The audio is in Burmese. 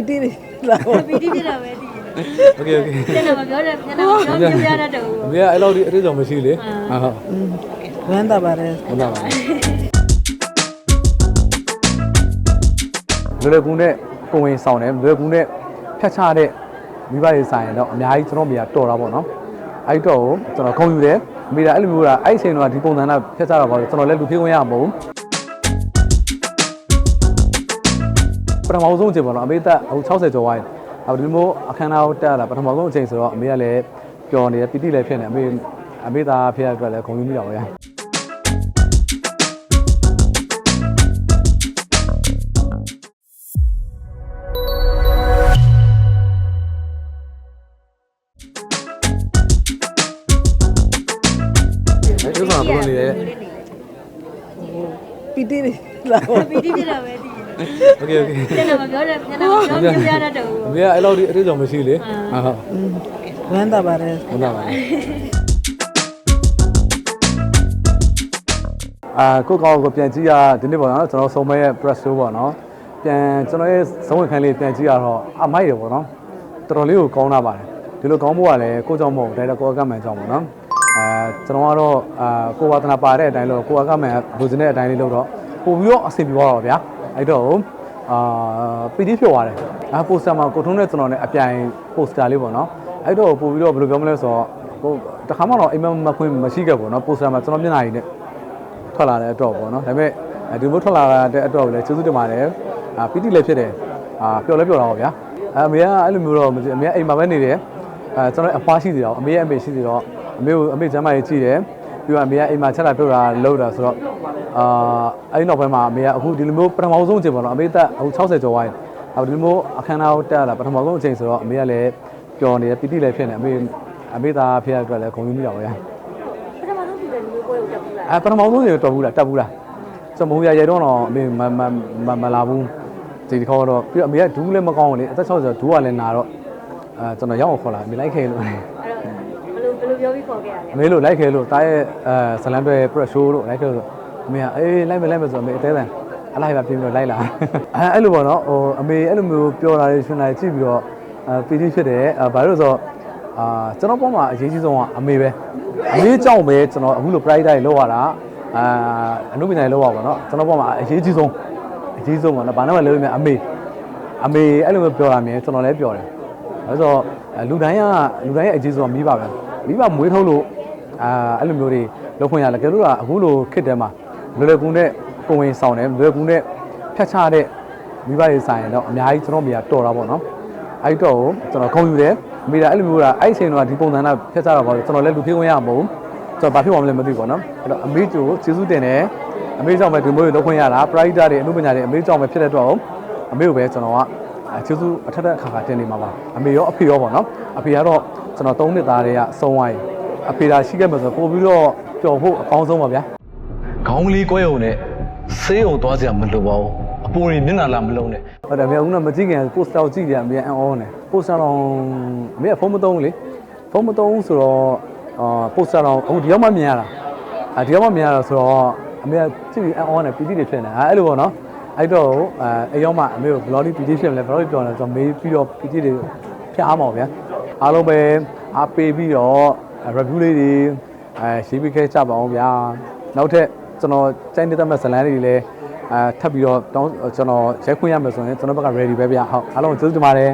ီတီတွေလာဟော ပီတိဖြစ်တာပဲဒီ โอเคโอเค ကျန်တော့မပြောတဲ့ကျန်တော့မပြောပြရတတ်တော့ဘူး အမေကအဲ့လောက်ဒီအတွေ့အကြုံမရှိလေဟုတ်ဟုတ် อืมဝမ်းသာပါတယ် ဟုတ်ပါပါလွယ်လွယ်ကူနဲ့ကိုဝင်ဆောင်တယ်လွယ်ကူနဲ့ဖြတ်ချတဲ့မိဘတွေဆိုင်ရင်တော့အများကြီးကျွန်တော်မိကတော်တာပေါ့နော်အဲ့တော့ကိုကျွန်တော်ခုံယူတယ်အမေကအဲ့လိုမျိုးကအဲ့အချိန်တော့ဒီပုံစံနဲ့ဖြတ်ချတာပါလို့ကျွန်တော်လည်းလူပြေးဝင်ရမှာမဟုတ် ပထမဆုံးအချိန်ပေါ့နော်အမေသက်ဟို60ကျော်ဝိုင်းအခုဒီလိုမျိုးအခမ်းအနားကိုတက်လာပထမဆုံးအချိန်ဆိုတော့အမေကလည်းပျော်နေတယ်ပီတိလည်းဖြစ်နေအမေအမေသားဖေရအတွက်လည်းခုံယူမိတာပါဗျာအဲ့ဒီမှာဘယ်လိုနေလဲပီတီတွေလာဟောပီတိဖြစ်တာပဲဒီ โอเคโอเค ကျန်တော့မပြောတဲ့ကျန်တော့မပြောပြရတတ်တော့ဘူး အမေကအဲ့လောက်ဒီအတွေ့အကြုံမရှိလေဟုတ်ဟုတ် อืมဝမ်းသာပါတယ် ဟုတ်ပါပါအာကိုကောကိုပြန်ကြည့်ရဒီနေ့ပေါ့နော်ကျွန်တော်ဆုံးမရဲ့ press show ပေါ့နော်ပြန်ကျွန်တော်ရဲ့ဇုံဝင်ခန်းလေးပြန်ကြည့်ရတော့အမိုက်တယ်ပေါ့နော်တော်တော်လေးကိုကောင်းတာပါတယ်ဒီလိုကောင်းဖို့ကလည်းကိုကြောင့်မဟုတ်ဒါတော့ကိုအကမှန်ကြောင့်ပေါ့နော်အဲကျွန်တော်ကတော့အာကိုဝါသနာပါတဲ့အတိုင်းလို့ကိုအကမှန်လူစင်းတဲ့အတိုင်းလေးလို့တော့ပို့ပြီးတော့အဆင်ပြေသွားတော့ဗျာ အဲ့တော့အာပီတိဖြစ်သွားတယ်အာပိုစတာမှာကိုထုံးတဲ့ကျွန်တော်နဲ့အပြိုင်ပိုစတာလေးပေါ့နော်အဲ့တော့ပို့ပြီးတော့ဘယ်လိုပြောမလဲဆိုတော့ဟိုတခါမှတော့အိမ်မက်မခွင့်မရှိခဲ့ပေါ့နော်ပိုစတာမှာကျွန်တော်မျက်နှာကြီးနဲ့ထွက်လာတဲ့အတော့ပေါ့နော်ဒါပေမဲ့အဲဒီလိုထွက်လာတဲ့အတော့ကိုလည်းကျေးဇူးတင်ပါတယ်အာပီတိလည်းဖြစ်တယ်အာပျော်လည်းပျော်တာပါဗျာအမေကအဲ့လိုမျိုးတော့မသိအမေကအိမ်မှာပဲနေတယ်အဲကျွန်တော်အဖွားရှိသေးတော့အမေရဲ့အမေရှိသေးတော့အမေကိုအမေကျမ်းမာရေးကြည့်တယ်ပြီးတော့အမေကအိမ်မှာချက်လာပြုတ်တာလှုပ်တာဆိုတော့ အာအဲ့ဒီနောက်ပိုင်းမှာအမေကအခုဒီလိုမျိုးပထမဆုံးအချိန်ပေါ့နော်အမေသက်အခု60ကျော်ဝိုင်းအခုဒီလိုမျိုးအခမ်းအနားကိုတက်လာပထမဆုံးအချိန်ဆိုတော့အမေကလည်းပျော်နေတယ်ပီတိလည်းဖြစ်နေအမေအမေသားဖေရအတွက်လည်းဂုဏ်ယူမိတာပါဗျာပထမဆုံးဒီလိုမျိုးပွဲကိုတက်ဘူးလားအဲပထမဆုံးရေတော်ဘူးလားတက်ဘူးလားကျွန်တော်မဟုတ်ရရဲတော့တော့အမေမမမမလာဘူးဒီတစ်ခေါက်တော့ပြီးတော့အမေကဒူးလည်းမကောင်းဘူးလေအသက်60ဒူးကလည်းနာတော့အဲကျွန်တော်ရောက်အောင်ခေါ်လာအမေလိုက်ခဲလို့အဲ့တော့ဘယ်လိုဘယ်လိုပြောပြီးခေါ်ခဲ့ရလဲအမေလို့လိုက်ခဲလို့တားရဲ့အဲဇလန်တွေ press show လို့လိုက်ခဲလို့အ မေကအေးလိုက်မယ်လိုက်မယ်ဆိုတော့အမေအသေးတန်အလိုက်ပါပြင်ပြီးတော့လိုက်လာအဲအဲ့လိုပေါ့နော်ဟိုအမေအဲ့လိုမျိုးပြောတာလေးရှင်လာကြည့်ပြီးတော့အဲပီတိဖြစ်တယ်အဲဘာလို့လဲဆိုတော့အာကျွန်တော်ပေါ်မှာအရေးကြီးဆုံးကအမေပဲအမေကြောင့်ပဲကျွန်တော်အခုလို pride တွေလောက်ရတာအာအနုပညာတွေလောက်ရပါတော့ကျွန်တော်ပေါ်မှာအရေးကြီးဆုံးအရေးကြီးဆုံးပေါ့နော်ဘာနဲ့မှလို့မြင်အမေအမေအဲ့လိုမျိုးပြောတာမြင်ကျွန်တော်လည်းပြောတယ်အဲဆိုတော့လူတိုင်းကလူတိုင်းရဲ့အရေးဆုံးကမိဘပဲမိဘမွေးထုတ်လို့အာအဲ့လိုမျိုးတွေလောက်ခွင့်ရတယ်ကဲလို့ကအခုလိုခစ်တယ်မှာ လွယ်လွယ်ကူနဲ့ကိုဝင်ဆောင်တယ်လွယ်ကူနဲ့ဖြတ်ချတဲ့မိဘတွေဆိုင်ရင်တော့အများကြီးကျွန်တော်မိကတော်တာပေါ့နော်အဲ့တော့ကိုကျွန်တော်ခုံယူတယ်မိတာအဲ့လိုမျိုးကအဲ့အချိန်တော့ဒီပုံစံနဲ့ဖြတ်ချတာပေါ့ကျွန်တော်လည်းလူပြေးဝင်ရမှာမဟုတ်ဘူးကျွန်တော်ဘာဖြစ်မှမလဲမသိဘူးပေါ့နော်အဲ့တော့အမေကျိုးကျေးဇူးတင်တယ်အမေကြောင့်ပဲဒီမျိုးတွေလုပ်ခွင့်ရတာပရိုက်တာတွေအမှုပညာတွေအမေကြောင့်ပဲဖြစ်တဲ့တော့အမေကိုပဲကျွန်တော်ကကျေးဇူးအထက်ထက်အခါခါတင်နေမှာပါအမေရောအဖေရောပေါ့နော်အဖေကတော့ကျွန်တော်၃နှစ်သားတွေကအဆုံးဝိုင်းအဖေဒါရှိခဲ့မှာဆိုပို့ပြီးတော့ပျော်ဖို့အကောင်းဆုံးပါဗျာ ခေါင်းလေးကွဲုံနဲ့ဆေးုံသွားစရာမလိုပါဘူးအပူတွေမျက်နှာလာမလုံးနဲ့ဟုတ်တယ်အမေကမကြည့်ခင်ပို့စတာကိုကြည့်တယ်အမေကအန်အောနေပို့စတာတော့အမေကဖုန်းမသုံးဘူးလေဖုန်းမသုံးဘူးဆိုတော့အာပို့စတာတော့အခုဒီရောက်မှမြင်ရတာအာဒီရောက်မှမြင်ရတာဆိုတော့အမေကကြည့်ပြီးအန်အောနေပီတိတွေဖြစ်နေအဲအဲ့လိုပေါ့နော်အဲ့တော့အဲအရောက်မှအမေကိုဘလော်ဒီပီတိဖြစ်မလဲဘလော်ဒီပြောတယ်ဆိုတော့မေးပြီးတော့ပီတိတွေဖျက်အားမအောင်ဗျာအားလုံးပဲအားပေးပြီးတော့ review လေးတွေအဲရေးပြီးခဲ့ကြပါအောင်ဗျာနောက်ထပ် ကျွန်တော်စိုင်းနေတဲ့မဲ့ဇလန်းတွေလည်းအဲထပ်ပြီးတော့တောင်းကျွန်တော်ရိုက်ခွင့်ရမယ်ဆိုရင်ကျွန်တော်ဘက်က ready ပဲဗျာဟုတ်အားလုံးကျေးဇူးတင်ပါတယ်